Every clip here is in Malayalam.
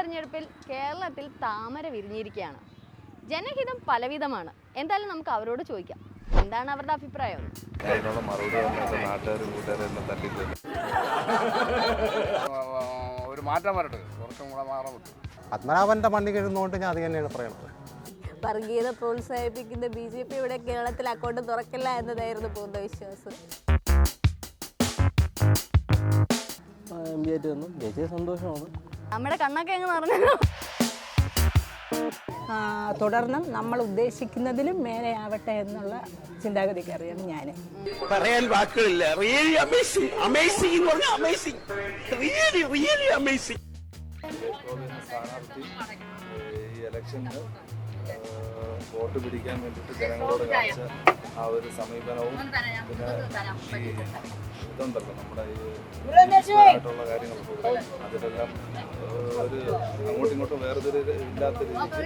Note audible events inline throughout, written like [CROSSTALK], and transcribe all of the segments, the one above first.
തെരഞ്ഞെടുപ്പിൽ കേരളത്തിൽ താമര വിരിഞ്ഞിരിക്കുകയാണ്. ജനഹിതം പലവിധമാണ്. എന്തായാലും നമുക്ക് അവരോട് ചോദിക്കാം. എന്താണ് അവരുടെ അഭിപ്രായം? ഒരു മാറ്റം വരട്ടെ. കുറച്ചും കൂടെ മാറാൻ പറ്റും. പത്മനാഭന്റെ മണ്ണി കിഴുന്നുകൊണ്ട് ഞാൻ അത് തന്നെയാണ് പറയുന്നത് വർഗീയത പ്രോത്സാഹിപ്പിക്കുന്ന ബി ജെ പി ഇവിടെ കേരളത്തിൽ അക്കൗണ്ട് തുറക്കില്ല എന്നതായിരുന്നു പൂർണ വിശ്വാസം എം ബി ആയിട്ട് വന്നു. ജയിച്ചത് സന്തോഷമാണ്. നമ്മുടെ കണ്ണൊക്കെ എങ്ങനെ നിറഞ്ഞു ആ, തുടർന്നും നമ്മൾ ഉദ്ദേശിക്കുന്നതിലും മേലെയാവട്ടെ എന്നുള്ള ചിന്താഗതിക്കാരിയാണ് ഞാൻ പറയാൻ വാക്കുകളില്ല. റിയലി അമേസിംഗ് അമേസിംഗ് എന്ന് പറഞ്ഞാൽ അമേസിംഗ് റിയലി റിയലി അമേസിംഗ് സ്ഥാനാർത്ഥി ഈ ഇലക്ഷനിൽ വോട്ട് പിടിക്കാൻ വേണ്ടിയിട്ട് ജനങ്ങളോട് കാണിച്ച ആ ഒരു സമീപനവും പിന്നെ ഈ ഇതുണ്ടല്ലോ നമ്മുടെ ഈ ആയിട്ടുള്ള കാര്യങ്ങളൊക്കെ അതിലെല്ലാം ഒരു അങ്ങോട്ടും ഇങ്ങോട്ടും വേർതിരി ഇല്ലാത്ത രീതിക്ക്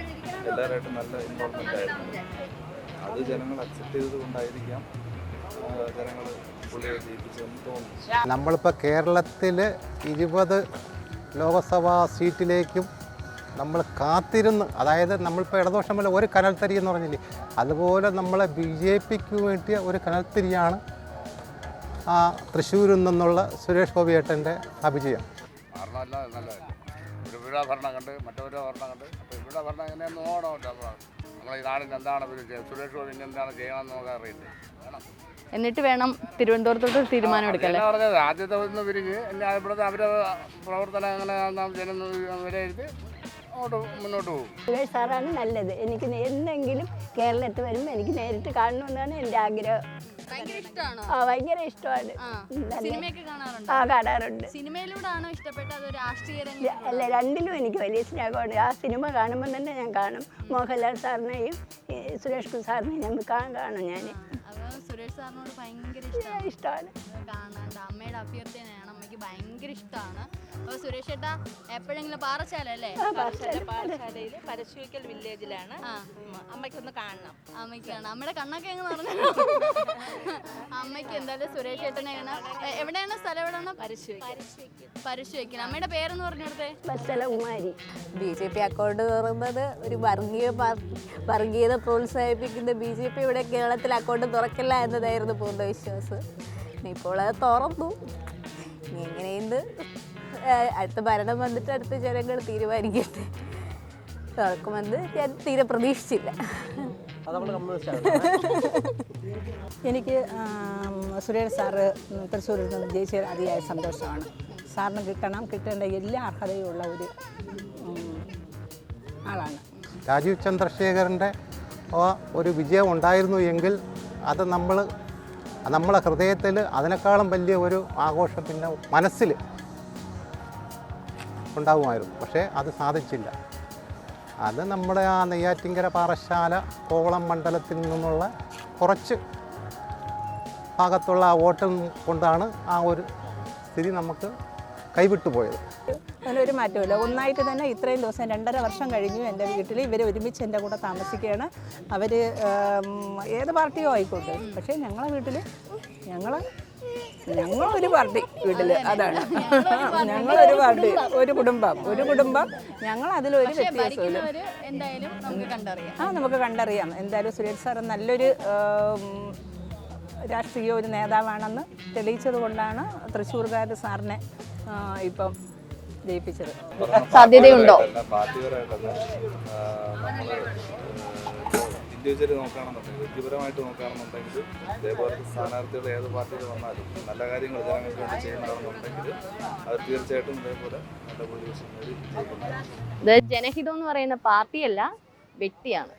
എല്ലാവരായിട്ടും നല്ല ഇൻവോൾവ്മെന്റ് ആയിരുന്നു. അത് ജനങ്ങൾ അക്സെപ്റ്റ് ചെയ്തതുകൊണ്ടായിരിക്കാം ജനങ്ങൾ പുള്ളിയെ ജയിപ്പിച്ചതെന്ന് തോന്നുന്നു. നമ്മളിപ്പോൾ കേരളത്തിൽ ഇരുപത് ലോകസഭാ സീറ്റിലേക്കും നമ്മൾ കാത്തിരുന്ന് അതായത് നമ്മളിപ്പോൾ ഇടദോഷം പോലെ ഒരു കനൽത്തരി എന്ന് പറഞ്ഞില്ലേ അതുപോലെ നമ്മളെ ബി ജെ പിക്ക് വേണ്ടിയ ഒരു കനൽത്തിരിയാണ് ആ തൃശ്ശൂരിൽ നിന്നുള്ള സുരേഷ് അഭിജയം. ഇവിടെ ഭരണം കണ്ട് മറ്റൊരു ഭരണം കണ്ട്. അപ്പോൾ ഇവിടെ ഭരണം എങ്ങനെയാണെന്ന് നോക്കണമല്ലോ നമ്മളെ ഈ നാടിന് എന്താണ് സുരേഷ് ഗോപി എന്താണ് ചെയ്യണമെന്ന് നമുക്ക് അറിയില്ല എന്നിട്ട് വേണം തിരുവനന്തപുരത്തോട്ട് തീരുമാനം എടുക്കല്ലേ പറഞ്ഞത് ആദ്യത്തെ ഒന്ന് പിരിഞ്ഞ് ഇവിടുത്തെ അവരുടെ പ്രവർത്തനം എങ്ങനെയാണെന്ന് ജനം വിലയിരുത്തി. മുന്നോട്ട് പോകും. സുരേഷ് സാറാണ് നല്ലത്. എനിക്ക് എന്തെങ്കിലും കേരളത്തിൽ വരുമ്പോൾ എനിക്ക് നേരിട്ട് കാണണമെന്നാണ് എന്റെ ആഗ്രഹം. ഭയങ്കര ആ ഭയങ്കര ഇഷ്ടമാണ്. സിനിമയൊക്കെ കാണാറുണ്ടോ? ആ കാണാറുണ്ട്. സിനിമയിലൂടെയാണോ ഇഷ്ടപ്പെട്ടത്? അതോ രാഷ്ട്രീയ അല്ല രണ്ടിലും എനിക്ക് വലിയ സ്നേഹമാണ്. ആ സിനിമ കാണുമ്പോൾ തന്നെ ഞാൻ കാണും. മോഹൻലാൽ സാറിനെയും സുരേഷ് കുമാർ സാറിനെയും ഞാൻ കാണും കാണും ഞാൻ സുരേഷ് സാറിനോട് ഭയങ്കര ഇഷ്ടമാണ് ഇഷ്ടമാണ് കാണാണ്ട് അമ്മയുടെ അഭ്യർത്ഥനയാണ് അമ്മയ്ക്ക് ഭയങ്കര ഇഷ്ടമാണ് അപ്പോൾ സുരേഷ് ഏട്ടാ എപ്പോഴെങ്കിലും പാറശാല അല്ലേ പാറശാലയിൽ പരശുവിക്കൽ വില്ലേജിലാണ്. അമ്മയ്ക്കൊന്ന് കാണണം. അമ്മയ്ക്കാണ്. അമ്മയുടെ കണ്ണൊക്കെ എങ്ങനെ [LAUGHS] പറഞ്ഞു അമ്മയ്ക്ക് എന്തായാലും സുരേഷ് കാണാം. എ- എവിടെയാണ് സ്ഥലം എവിടെയാണ്? പരശുവിക്കൽ അമ്മയുടെ പേരെന്ന് പറഞ്ഞെടുത്തേ ഉമാരി ബി ജെ പി അക്കൗണ്ട് തുറന്നത് ഒരു വർഗീയ പാർട്ടി വർഗീയത പ്രോത്സാഹിപ്പിക്കുന്ന ബി ജെ പി ഇവിടെ കേരളത്തിൽ അക്കൗണ്ട് തുറക്കില്ല എന്നതായിരുന്നു പൂർണ വിശ്വാസം. ഇപ്പോൾ അത് തുറന്നു. ഇനി എങ്ങനെയുണ്ട്? അടുത്ത ഭരണം വന്നിട്ട് അടുത്ത ജനങ്ങൾ തീരുമാനിക്കട്ടെ. തുറക്കുമെന്ന് ഞാൻ തീരെ പ്രതീക്ഷിച്ചില്ല. എനിക്ക് സുരേഷ് സാറ് തൃശ്ശൂരിൽ നിന്ന് ജയിച്ച അതിയായ സന്തോഷമാണ്. സാറിന് കിട്ടണം. കിട്ടേണ്ട എല്ലാ അർഹതയുമുള്ള ഒരു ആളാണ്. രാജീവ് ചന്ദ്രശേഖരന്റെ ഒരു വിജയം ഉണ്ടായിരുന്നു എങ്കിൽ അത് നമ്മൾ നമ്മളെ ഹൃദയത്തിൽ അതിനേക്കാളും വലിയ ഒരു ആഘോഷം പിന്നെ മനസ്സിൽ ഉണ്ടാകുമായിരുന്നു. പക്ഷേ അത് സാധിച്ചില്ല. അത് നമ്മുടെ ആ നെയ്യാറ്റിങ്കര പാറശാല കോവളം മണ്ഡലത്തിൽ നിന്നുള്ള കുറച്ച് ഭാഗത്തുള്ള ആ വോട്ടും കൊണ്ടാണ് ആ ഒരു സ്ഥിതി നമുക്ക് കൈവിട്ടു പോയത് അതിനൊരു മാറ്റമില്ല ഒന്നായിട്ട് തന്നെ ഇത്രയും ദിവസം രണ്ടര വർഷം കഴിഞ്ഞു എന്റെ വീട്ടിൽ ഇവർ ഒരുമിച്ച് എന്റെ കൂടെ താമസിക്കുകയാണ്. അവർ ഏത് പാർട്ടിയോ ആയിക്കോട്ടെ. പക്ഷേ ഞങ്ങളെ വീട്ടിൽ ഞങ്ങൾ ഞങ്ങളൊരു പാർട്ടി വീട്ടിൽ അതാണ്. ഞങ്ങളൊരു പാർട്ടി. ഒരു കുടുംബം. ഒരു കുടുംബം. ഞങ്ങൾ അതിലൊരു വ്യത്യാസമില്ല ആ നമുക്ക് കണ്ടറിയാം. എന്തായാലും സുരേഷ് സാർ നല്ലൊരു രാഷ്ട്രീയ ഒരു നേതാവാണെന്ന് തെളിയിച്ചത് കൊണ്ടാണ് തൃശ്ശൂർകാർ സാറിനെ ഇപ്പം ജയിപ്പിച്ചത്. സാധ്യതയുണ്ടോ? ഇൻഡിവിജ്വലി നോക്കുകയാണെന്നുണ്ടെങ്കിൽ വ്യക്തിപരമായിട്ട് നോക്കുകയാണെന്നുണ്ടെങ്കിൽ ഇതേപോലത്തെ സ്ഥാനാർത്ഥികൾ ഏത് പാർട്ടിയിൽ വന്നാലും നല്ല കാര്യങ്ങൾ ജനങ്ങൾക്ക് വേണ്ടി ചെയ്യുന്നതാണെന്നുണ്ടെങ്കിൽ അത് തീർച്ചയായിട്ടും ഇതേപോലെ നല്ല ഭൂരിപക്ഷം നേടി ജനഹിതം എന്ന് പറയുന്ന പാർട്ടിയല്ല വ്യക്തിയാണ്.